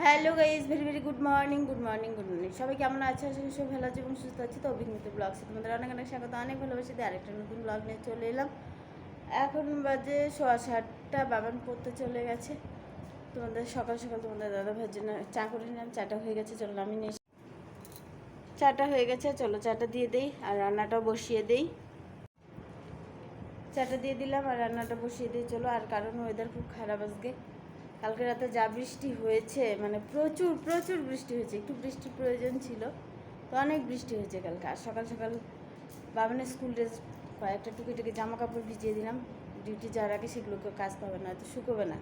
Hello guys very very good morning good morning good morning. সবাই কেমন আছে? করি সব ভালো আছে এবং সুস্থ আছে। তো অভিজ্ঞতা ব্লগসে তোমাদের অনেক অনেক স্বাগত, অনেক ভালোবাসি দিয়ে আরেকটা নতুন ব্লগ নিয়ে চলে এলাম। এখন বাজে সোয়া সাতটা, বাবান পড়তে চলে গেছে। তোমাদের সকাল সকাল তোমাদের দাদা ভাইয়ের জন্য চা করে নিলাম, চাটা হয়ে গেছে, চলো আমি নিয়ে চাটা হয়ে গেছে, চলো চাটা দিয়ে দেই আর রান্নাটাও বসিয়ে দেই। চাটা দিয়ে দিলাম আর রান্নাটা বসিয়ে দিই, চলো। আর কারণ ওয়েদার খুব খারাপ আজকে। কালকে রাতে যা বৃষ্টি হয়েছে মানে প্রচুর প্রচুর বৃষ্টি হয়েছে, একটু বৃষ্টির প্রয়োজন ছিল, তো অনেক বৃষ্টি হয়েছে কালকে। আর সকাল সকাল বাবানের স্কুল ড্রেস কয়েকটা টুকি টুকি জামা কাপড় ভিজিয়ে দিলাম ডিউটি যাওয়ার আগে সেগুলোকে কাচতে হবে না তো শুকোবে না।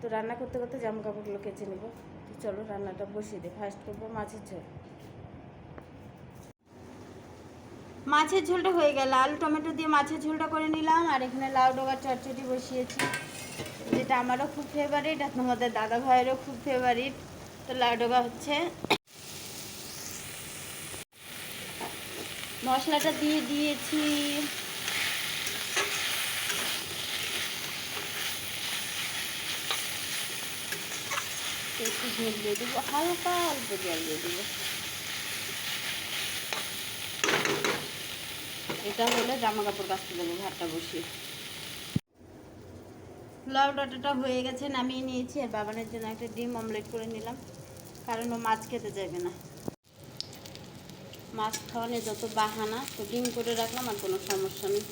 তো রান্না করতে করতে জামা কাপড়গুলো কেচে নেব। তো চলো রান্নাটা বসিয়ে দিই। ফার্স্ট করব মাছের ঝোল। মাছের ঝোলটা হয়ে গেল। আলু, টমেটো দিয়ে মাছের ঝোলটা করে নিলাম। আর এখানে লাউ ডোগার চটচটি বসিয়েছি। যেটা আমারও খুব ফেভারিট আর তোমাদের দাদা ভাইয়েরও খুব ফেভারিট তো লাউ ডোগা হচ্ছে মশলাটা দিয়ে দিয়েছি। একটু ঝোল দেবো, হালকা অল্প জল দেবো। এটা হলে জামা কাপড় কাচতে দেবো, ভাতটা বসিয়ে। লাউ ডাটাটা হয়ে গেছে, নামিয়ে নিয়েছি। আর বাবানের জন্য একটা ডিম অমলেট করে নিলাম, কারণ ও মাছ খেতে যাবে না। মাছ খাওয়ালে যত বাহানা, তো ডিম করে রাখলাম আর কোনো সমস্যা নেই।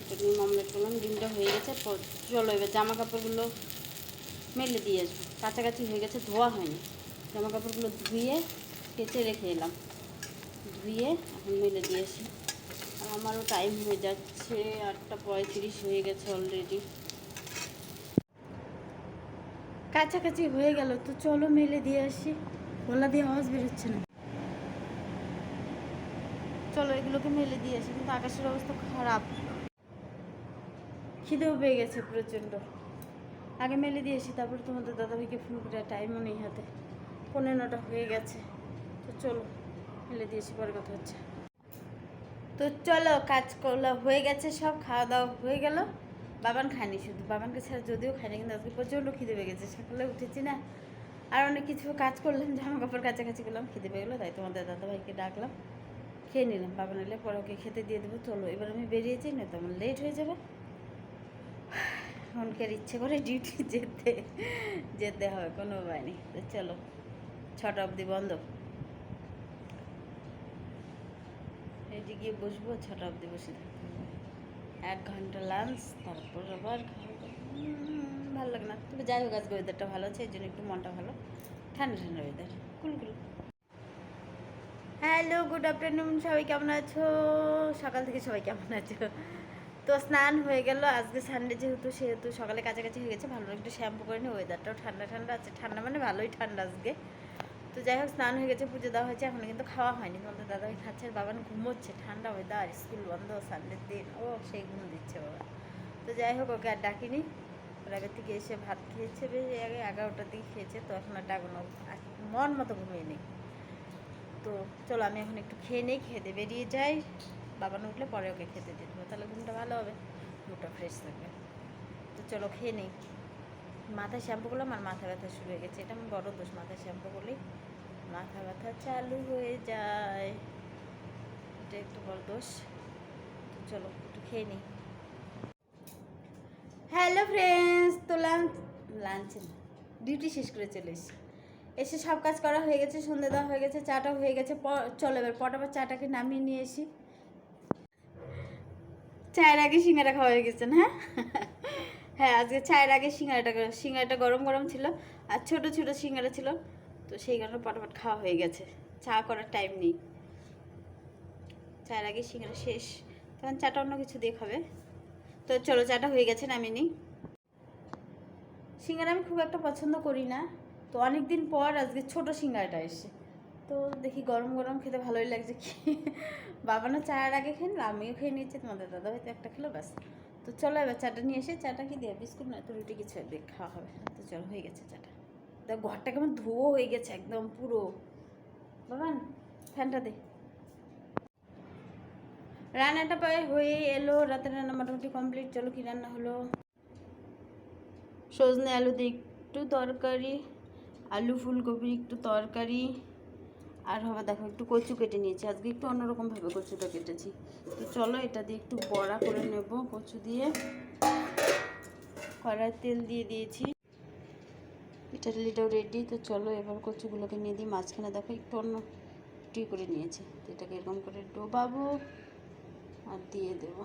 একটা ডিম অমলেট করলাম, ডিমটা হয়ে গেছে চলো এবার জামা কাপড়গুলো মেলে দিয়ে আসব। কাছাকাছি হয়ে গেছে, ধোয়া হয়নি। জামা কাপড়গুলো ধুয়ে কেচে রেখে এলাম। ধুয়ে এখন মেলে দিয়ে আসি। আর আমারও টাইম হয়ে যাচ্ছে, আটটা পঁয়ত্রিশ হয়ে গেছে অলরেডি কাছাকাছি হয়ে গেল, তো চলো মেলে দিয়ে আসি। গলা দিয়ে আওয়াজ বেরোচ্ছে না। চলো এগুলোকে মেলে দিয়ে আসি, কিন্তু আকাশের অবস্থা খারাপ। খিদেও পেয়ে গেছে প্রচণ্ড। আগে মেলে দিয়ে আসি, তারপর তোমাদের দাদাভাইকে ফোন করে টাইমও নেই হাতে। পনেরোটা হয়ে গেছে। তো চলো, মেলে দিয়ে আসি, পরে কথা হচ্ছে। তো চলো, কাজ করলা হয়ে গেছে সব, খাওয়া দাওয়া হয়ে গেল। বাবান খায়নি শুধু। বাবানকে ছাড়া যদিও খায়নি, কিন্তু আজকে প্রচণ্ড খিদে পেয়ে গেছে। সকালে উঠেছি না। আর অনেক কিছু কাজ করলাম জামা কাপড় কাছাকাছি করলাম, খিদে পেয়ে গেলো, তাই তোমাদের দাদাভাইকে ডাকলাম। খেয়ে নিলাম, বাবান এলে পরে ওকে খেতে দিয়ে দেবো। চলো, এবার আমি বেরিয়েছি না তো আমার লেট হয়ে যাবে। মনকে ইচ্ছে করে ডিউটি যেতে যেতে হবে, কোনো উপায় নেই। তো চলো, ছটা অবধি বন্ধ। এদিকে গিয়ে বসবো, ছটা অবধি বসে থাকতে হবে এক ঘণ্টা লাঞ্চ তারপর আবার ভালো লাগে না। তবে যাই হোক, আজকে ওয়েদারটা ভালো আছে, এই জন্য একটু মনটা ভালো। ঠান্ডা ঠান্ডা ওয়েদার কুলকুল হ্যালো গুড আফটারনুন সবাই কেমন আছো? সকাল থেকে সবাই কেমন আছো? তো স্নান হয়ে গেল, আজকে সানডে যেহেতু, সেহেতু সকালে কাছাকাছি হয়ে গেছে, ভালো একটু শ্যাম্পু করে নি ওয়েদারটাও ঠান্ডা ঠান্ডা আছে। ঠান্ডা মানে ভালোই ঠান্ডা আজকে। তো যাই হোক, স্নান হয়ে গেছে, পুজো দেওয়া হয়েছে, এখনও কিন্তু খাওয়া হয়নি। তোমাদের দাদাভাই খাচ্ছে, আর বাবান ঘুমোচ্ছে, ঠান্ডা ওয়েদার স্কুল বন্ধ সানডের দিন, ও সেই ঘুম দিচ্ছে বাবা। তো যাই হোক, ওকে আর ডাকিনি। ওর আগের থেকে এসে ভাত খেয়েছে বেশ আগে এগারোটার দিকে খেয়েছে, তো এখন আর ডাকবো না মন মতো ঘুমিয়ে নেই। তো চলো, আমি এখন একটু খেয়ে নেই দিয়ে বেরিয়ে যাই। বাবা উঠলে পরে ওকে খেতে দিয়ে দেবো, তাহলে ঘুমটা ভালো হবে মুখটা ফ্রেশ থাকবে। তো চলো, খেয়ে নেই। মাথায় শ্যাম্পু করলাম, আর মাথা ব্যথা শুরু হয়ে গেছে, এটা আমার বড় দোষ, মাথায় শ্যাম্পু করলেই মাথা ব্যথা চালু হয়ে যায়। এটা একটু বড় দোষ। চলো, একটু খেয়ে নিই হ্যালো ফ্রেন্ডস, তো লাঞ্চ, লাঞ্চে ডিউটি শেষ করে চলে এসেছি। এসে সব কাজ করা হয়ে গেছে সন্ধ্যে দেওয়া হয়ে গেছে, চাটা হয়ে গেছে, প- চলো এবার পটাপট চাটাকে নামিয়ে নিয়ে এসি। চায়ের আগে সিঙ্গারা খাওয়া হয়ে গেছে না? হ্যাঁ আজকে চায়ের আগে সিঙ্গারাটা সিঙ্গারাটা গরম গরম ছিল, আর ছোট ছোট সিঙ্গারা ছিল। তো সেই কারণে পটাপট খাওয়া হয়ে গেছে। চা করার টাইম নেই। চায়ের আগে সিঙ্গারা শেষ। তখন চাটা অন্য কিছু দিয়ে খাবে। তো চলো, চাটা হয়ে গেছে, নামিয়ে নিই। সিঙ্গারা আমি খুব একটা পছন্দ করি না। তো অনেক দিন পর আজকে ছোট সিঙ্গারাটা এসে তো দেখি গরম গরম খেতে ভালোই লাগছে কি? বাবানো চায়ের আগে খেয়ে নিল, আমিও খেয়ে নিয়েছি, তোমাদের দাদা হয়তো একটা খেলো, ব্যাস। তো চলো এবার চাটা নিয়ে এসে, চাটা কি দিয়ে? বিস্কুট নয় তো রুটি কিছু দিয়ে খাওয়া হবে। তো চলো, হয়ে গেছে চাটা। দেখ, ঘরটা কেমন ধুয়ো হয়ে গেছে একদম পুরো। বাবান ফ্যানটা দে। রান্নাটা প্রায় হয়ে এলো, রাতের রান্না মোটামুটি কমপ্লিট চলো কি রান্না হলো? সজনে আলু দিয়ে একটু তরকারি, আলু ফুলকপির একটু তরকারি। আর হবে দেখো, একটু কচু কেটে নিয়েছি। আজকে একটু অন্যরকমভাবে কচুটা কেটেছি। তো চলো এটা দিয়ে একটু বড়া করে নেব, কচু দিয়ে। কড়াই তেল দিয়ে দিয়েছি। ইটালিটাও রেডি তো চলো এবার কচুগুলোকে নিয়ে দিই। মাঝখানে দেখো একটু অন্য টি করে নিয়েছি। তো এটাকে এরকম করে ডোবাবো আর দিয়ে দেবো।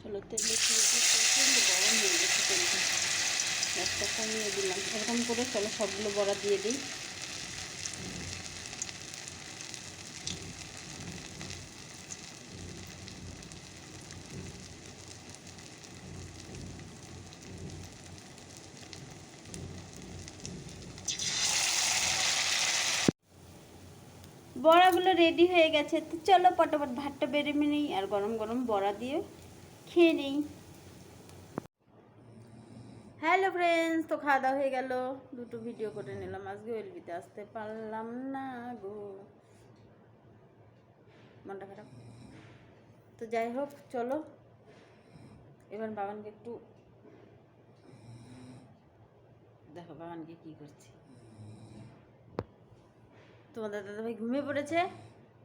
চলো তেলে প্রচণ্ড গরম হয়ে গেছে, তেলটা গ্যাসটা কমিয়ে দিলাম। এরকম করে চলো সবগুলো বড়া দিয়ে দিই। বড়াগুলো রেডি হয়ে গেছে। তো চলো পটাপট ভাতটা বেড়ে নিই আর গরম গরম বড়া দিয়ে খেয়ে নিই। হ্যালো ফ্রেন্ডস তো খাওয়া দাওয়া হয়ে গেল। দুটো ভিডিও করে নিলাম। আজকে এলবিতে আসতে পারলাম না গো। মনটা খারাপ। তো যাই হোক, চলো। এবার বাবানকে একটু দেখো বাবানকে কি করছি। তোমাদের দাদাভাই ঘুমিয়ে পড়েছে।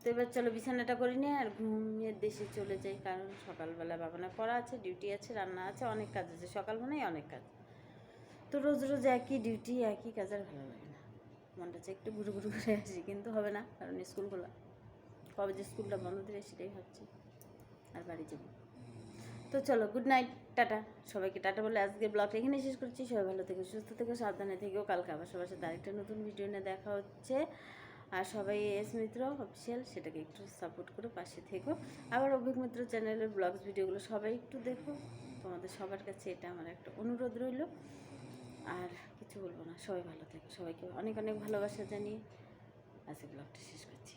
তো এবার চলো বিছানাটা করে নিয়ে আর ঘুমিয়ে দেশে চলে যাই, কারণ সকালবেলা বাবানের পড়া আছে, ডিউটি আছে, রান্না আছে, অনেক কাজ আছে, সকাল মানেই অনেক কাজ। তো রোজ রোজ একই ডিউটি, একই কাজ আর ভালো লাগে না। মনটা হচ্ছে একটু ঘুরে ঘুরে ঘুরে আসি, কিন্তু হবে না, কারণ স্কুল খোলা। কবে যে স্কুলটা বন্ধ দেবে সেটাই ভাবছি, আর বাড়ি যাব। তো চলো গুড নাইট টাটা। সবাইকে টাটা বলে আজকে ব্লগটা এখানে শেষ করছি। সবাই ভালো থেকে, সুস্থ থেকে, সাবধানে থেকেও কালকে আবার সবার সাথে আরেকটা নতুন ভিডিও নিয়ে দেখা হচ্ছে। আর সবাই এস মিত্র, অফিসিয়াল, সেটাকে একটু সাপোর্ট করে, পাশে থেকো। আবার অভিক মিত্র চ্যানেলের ব্লগস ভিডিওগুলো সবাই একটু দেখো। তোমাদের সবার কাছে এটা আমার একটা অনুরোধ রইল। আর কিছু বলব না, সবাই ভালো থেকো। সবাইকে অনেক অনেক ভালোবাসা জানিয়ে আজকে ব্লগটা শেষ করছি।